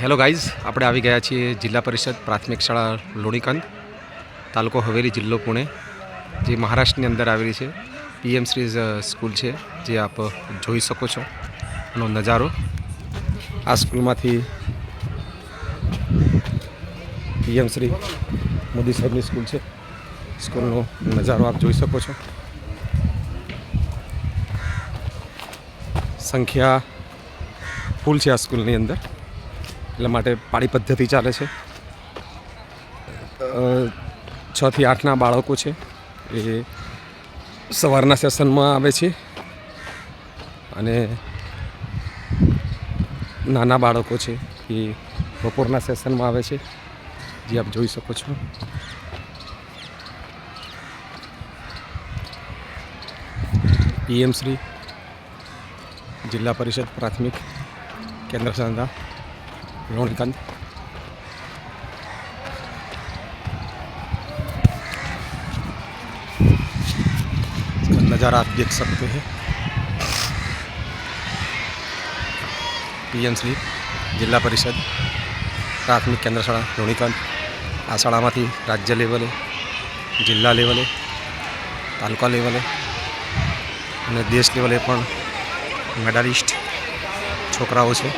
Hello guys, આપણે આવી ગયા છીએ જિલ્લા પરિષદ પ્રાથમિક શાળા લોણીકાંત તાલુકો હવેલી જિલ્લો પુણે, જે મહારાષ્ટ્રની અંદર આવેલી છે. પીએમ શ્રીઝ સ્કૂલ છે, જે આપ જોઈ શકો છો, એનો નજારો. આ સ્કૂલમાંથી પીએમ શ્રી મોદી સાહેબની સ્કૂલ છે. સ્કૂલનો નજારો આપ જોઈ શકો છો. સંખ્યા ફૂલ છે આ સ્કૂલની અંદર. એટલા માટે પાળી પદ્ધતિ ચાલે છે. છથી આઠના બાળકો છે. એ સવારના સેશનમાં આવે છે. અને નાના બાળકો છે એ બપોરના સેશનમાં આવે છે. જે આપ જોઈ શકો છો. પીએમ શ્રી જિલ્લા પરિષદ પ્રાથમિક કેન્દ્ર શાળા. लोणकांत इसका नज़ारा आप देख सकते हैं પીએમ શ્રી જિલ્લા પરિષદ પ્રાથમિક કેન્દ્ર શાળા લોણીકાંત આ શાળામાંથી રાજ્ય લેવલે જિલ્લા લેવલે તાલુકા લેવલે અને દેશ લેવલે પણ મેડાલિસ્ટ છોકરાઓ છે